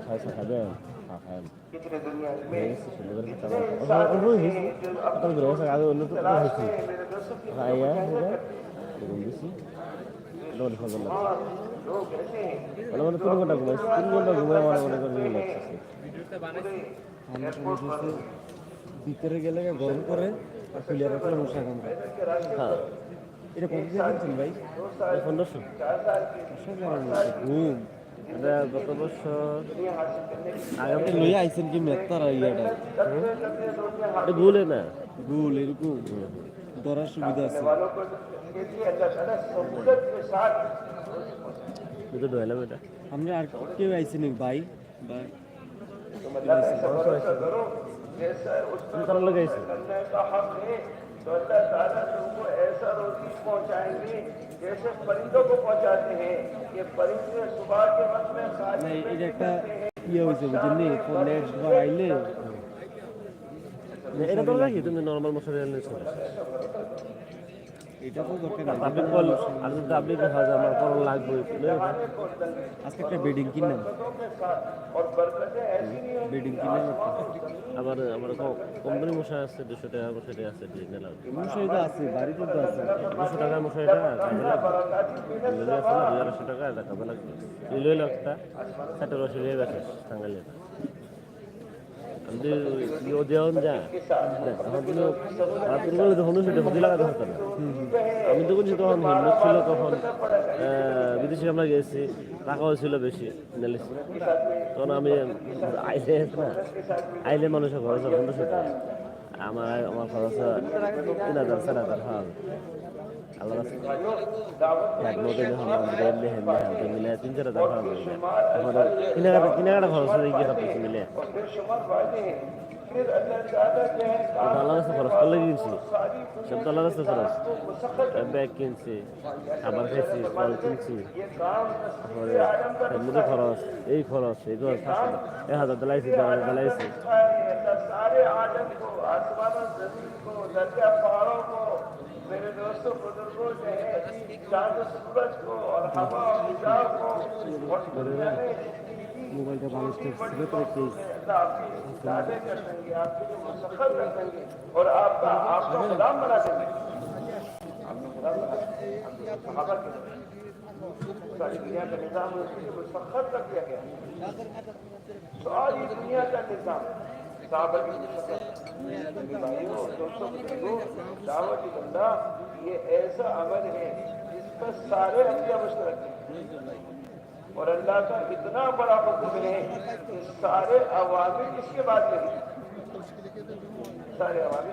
খাইছে খাবে তিন ঘণ্টা ঘুমাই তিন ঘণ্টা ঘুমাই মনে মনে করে ভিতরে গেলে গরম করে আর প্লেয়ার রাখলে মশা কাম করে হ্যাঁ এটা কত দিয়ে ভাই পনেরোশো ঘুম এটা গত বছর আগে লই আইছেন কি মেত্তার ইয়াটা? হ্যাঁ? এটা ভুলে না। ভুল এরকম। ধরার সুবিধা আছে। এটা এটা। আমরা আর কেউ আইছেন ভাই ভাই। تو اللہ تعالیٰ تم کو ایسا روزی پہنچائیں گے جیسے پرندوں کو پہنچاتے ہیں کہ پرندے صبح کے وقت میں خالی میں یہ نارمل مسئلہ আপনি কল আর যদি আপনি দেখা যায় আমার লাগবে আজকে একটা বেডিং কিনলাম। বেডিং কিনলাম আবার আমার কোম্পানি মশাই আছে দুশো টাকা মশাই আছে আছে বাড়িতে তো আছে। দুশো টাকা মশাইটা কাজে টাকা লাগবে নিলে একটা সাতটা রসে নিয়ে গেছে সাঙ্গালিয়াটা আমি তো বলছি তখন হিন্দু ছিল তখন বিদেশে আমরা গেছি, টাকাও ছিল বেশি তখন আমি আইলে না, আইলে মানুষের খরচ পনেরোশো টাকা আমার আমার খরচ তিন হাজার, চার হাজার হয়। আল্লাহ মিলে তিন চার হাজার খরচ হয়ে যায় কেনাকাটা কেনাকাটা খরচ হয়ে গিয়ে সব কিছু মিলে আল্লাহ রাস্তা খরচ করলে কিনছি সব তো আল্লাহ রাস্তা খরচ ব্যাগ কিনছি আবার খেয়েছি ফল কিনছি তারপরে খরচ এই খরচ এই খরচ এক হাজার দালাইছি দেড় হাজার میرے دوستوں بزرگوں جو ہے چاند سورج کو اور ہوا اور غذا کو اور دنیا موبائل کا بالانس کر سکتے تو پلیز آپ کی زیادہ کر دیں گے آپ کی مسخر کر دیں گے اور آپ کا آپ کو غلام بنا دیں گے صحابہ ساری دنیا کا نظام اس کے لیے مسخر کر دیا گیا ہے ساری دنیا کا نظام دعوت بندہ، یہ ایسا عمل ہے جس پر سارے انبیاء مشترک ہیں۔ اور اللہ کا اتنا بڑا حکم ہے کہ سارے عوامی اس کے بعد سارے عوامی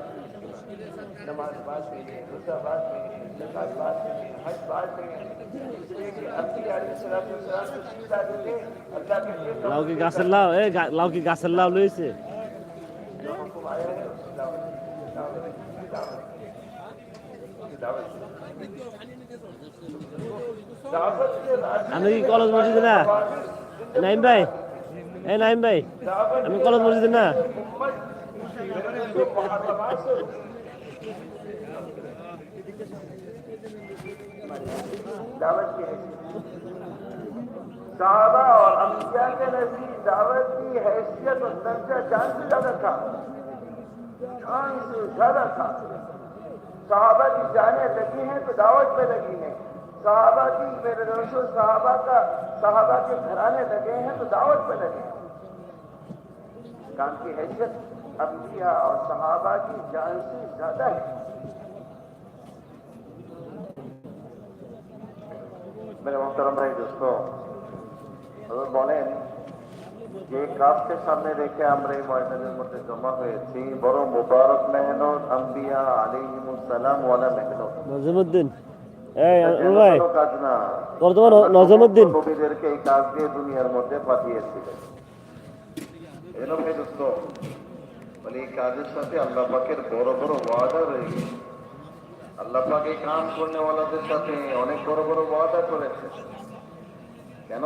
نماز بات میں ہے، روزہ بات میں ہے، زکات بات میں ہے، حج بات میں ہے۔ اس لیے کہ علیہ والسلام کو سیدھا دیتے اللہ کے لیے لاؤ کی گاس اللہ، اے لاؤ کی گاس اللہ لوئی سے۔ আমি কলেজ মসজিদে না নাইম ভাই এ নাইম ভাই আমি কলেজ মসজিদে না صحابہ اور انبیاء کے نبی دعوت کی حیثیت اور درجہ جان سے زیادہ تھا کان سے زیادہ تھا۔ صحابہ کی جانیں لگی ہیں تو دعوت پہ لگی ہیں۔ صحابہ کی میرے دوستوں صحابہ کا صحابہ کے گھرانے لگے ہیں تو دعوت پہ لگے ہیں۔ کام کی حیثیت انبیاء اور صحابہ کی جان سے زیادہ ہے۔ میرے محترم رہے دوستوں بولیں۔ যে কাজকে সামনে রেখে আমরা এই ময়দানের মধ্যে জমা হয়েছি। বড় মুবারক মেহনত আম্বিয়া ওয়ালা মেহনত। নজমুদ্দিন এই ভাই কাজ না। তোর তোমার নজমুদ্দিন এই কাজ দিয়ে দুনিয়ার মধ্যে পাঠিয়েছিলেন এজন্য দোস্ত মানে এই কাজের সাথে আল্লাহ পাকের বড় বড় ওয়াদা রয়েছে। আল্লাহ পাক এই কাম সাথে অনেক বড় বড় ওয়াদা করেছে কেন?